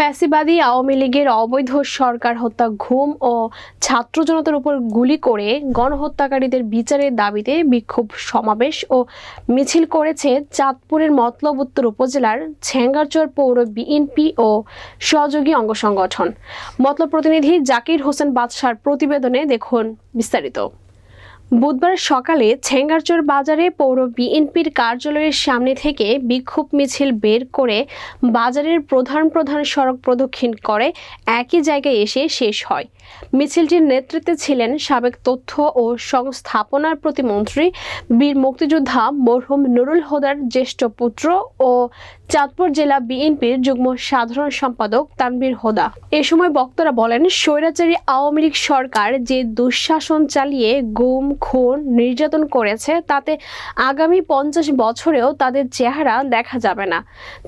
ফ্যাসিবাদী আওয়ামী লীগের অবৈধ সরকার হত্যা ঘুম ও ছাত্র জনতার উপর গুলি করে গণহত্যাকারীদের বিচারের দাবিতে বিক্ষোভ সমাবেশ ও মিছিল করেছে চাঁদপুরের মতলব উত্তর উপজেলার ছেঙ্গারচর পৌর বিএনপি ও সহযোগী অঙ্গ সংগঠন। মতলব প্রতিনিধি জাকির হোসেন বাদশার প্রতিবেদনে দেখুন বিস্তারিত। বুধবার সকালে ছেঙ্গারচর বাজারে পৌর বিএনপির কার্যালয়ের সামনে থেকে বিক্ষোভ মিছিল বের করে বাজারের প্রধান প্রধান সড়ক প্রদক্ষিণ করে একই জায়গায় এসে শেষ হয়। মিছিলটির নেতৃত্বে ছিলেন সাবেক তথ্য ও সংস্থাপনার প্রতিমন্ত্রী বীর মুক্তিযোদ্ধা মরহুম নুরুল হোদার, জ্যেষ্ঠ পুত্র ও চাঁদপুর জেলা বিএনপির যুগ্ম সাধারণ সম্পাদক তানবীর হোদা। এ সময় বক্তারা বলেন, স্বৈরাচারী আওয়ামী লীগ সরকার যে দুঃশাসন চালিয়ে গুম খুন নির্যাতন করেছে, তাতে আগামী পঞ্চাশ বছরেও তাদের চেহারা দেখা যাবে না।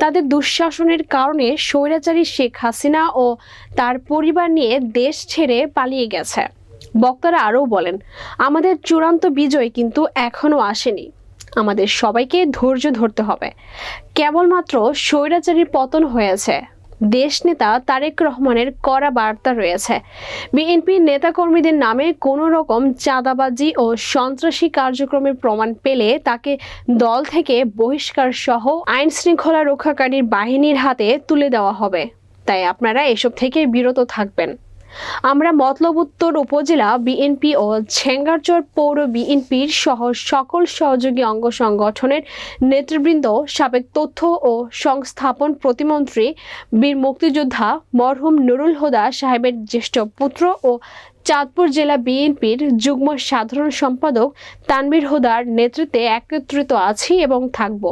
তাদের দুঃশাসনের কারণে স্বৈরাচারী শেখ হাসিনা ও তার পরিবার নিয়ে দেশ ছেড়ে পালিয়ে গেছে। বক্তারা আরও বলেন, আমাদের চূড়ান্ত বিজয় কিন্তু এখনও আসেনি। আমাদের সবাইকে ধৈর্য ধরতে হবে। কেবলমাত্র স্বৈরাচারীর পতন হয়েছে। দেশ নেতা তারেক রহমানের কড়া বার্তা রয়েছে। বিএনপি নেতাকর্মীদের নামে কোনো রকম চাঁদাবাজি ও সন্ত্রাসী কার্যক্রমের প্রমাণ পেলে তাকে দল থেকে বহিষ্কার সহ আইন শৃঙ্খলা রক্ষাকারীর বাহিনীর হাতে তুলে দেওয়া হবে। তাই আপনারা এসব থেকে বিরত থাকবেন। আমরা মতলব উত্তর উপজেলা বিএনপি ও ছেঙ্গারচর পৌর বিএনপির সহ সকল সহযোগী অঙ্গ সংগঠনের নেতৃবৃন্দ, সাবেক তথ্য ও সংস্থাপন প্রতিমন্ত্রী বীর মুক্তিযোদ্ধা মরহুম নুরুল হুদা সাহেবের জ্যেষ্ঠ পুত্র ও চাঁদপুর জেলা বিএনপির যুগ্ম সাধারণ সম্পাদক তানবীর হুদার নেতৃত্বে একত্রিত আছি এবং থাকব।